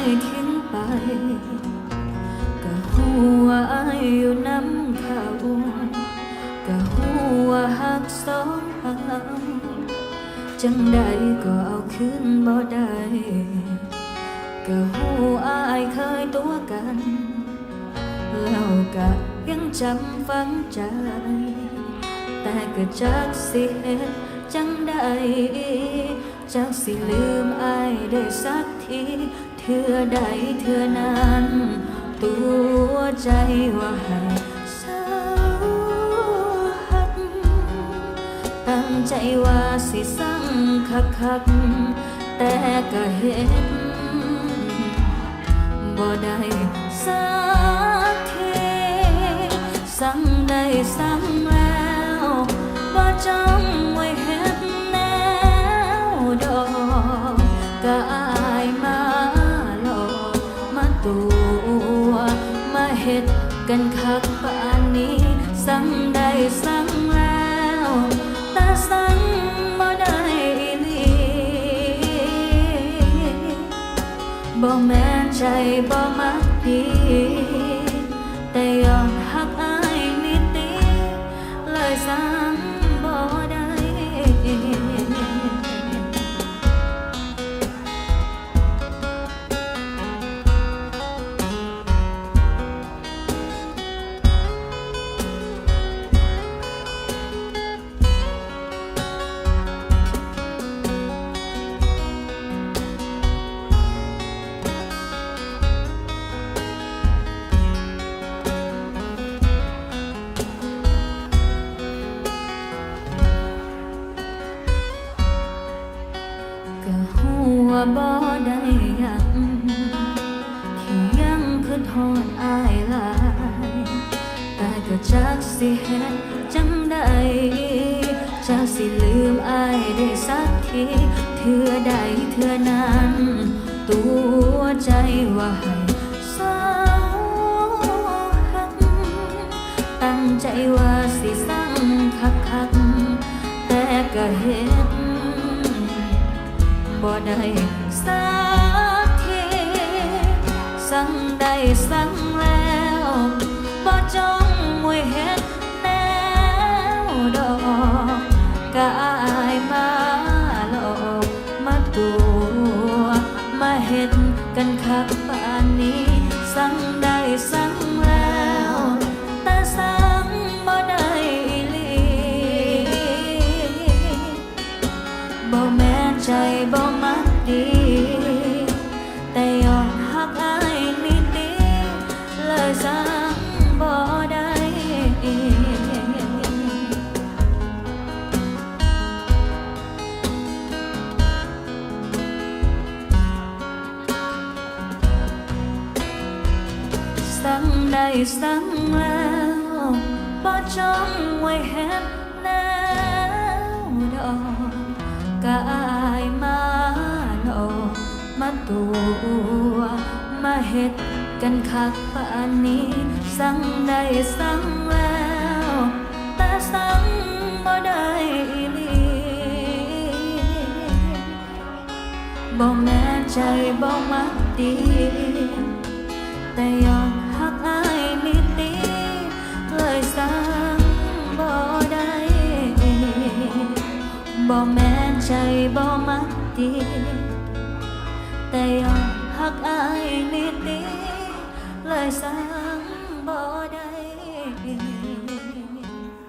ายทิ้งไปก็หัวอยู่น้ำเขาก็หัวหักสองหักจังใดก็เอาคืนบ่ได้ก็หัวอายเคยตัวกันแล้วก็ยังจำฝังใจ แต่ก็จักสิเห็นจังใดจักสิลืมอายได้สักที เทื่อใดเทื่อนั้น ตัวใจว่าให้เศร้าหัก ตั้งใจว่าสิสั่งคักคักแต่ก็เห็นบ่ได้สักทีสั่งได้สั่งแล้วบ่จำ ตัวมาเฮ็ดกันคักปานนี้สั่งได้สั่งแล้วตาสั่งบ่ได้อีหลีบ่แม่นใจบ่มัก วาบ่ได้ยังที่ยังคือทอนอายลายแต่ก็จักสิเฮ็ดจังใดจักสิลืมอายได้สักทีเทื่อใดเทื่อนั้น ตัวใจว่าให้เศร้าหักตั้งใจว่าสิสั่งคักคักแต่ก็เห็น บ่ได้สักทีสั่งได้สั่งแล้วบ่จ้องมวยเห็ดแนวดอกกะ นใจบ่มักดีแต่ย้อนหักอายนิดเดียวเลย เฮ็ดกันคักปานนี้ สั่งได้สั่งแล้ว แต่สั่งบ่ได้อีหลีบ่แม่ใจบ่มักดี แต่ย้อนหักอายนิดเดียวเลยสั่งบ่ได้บ่แม่ใจบ่มักดี แต่ยอน ยสังบ่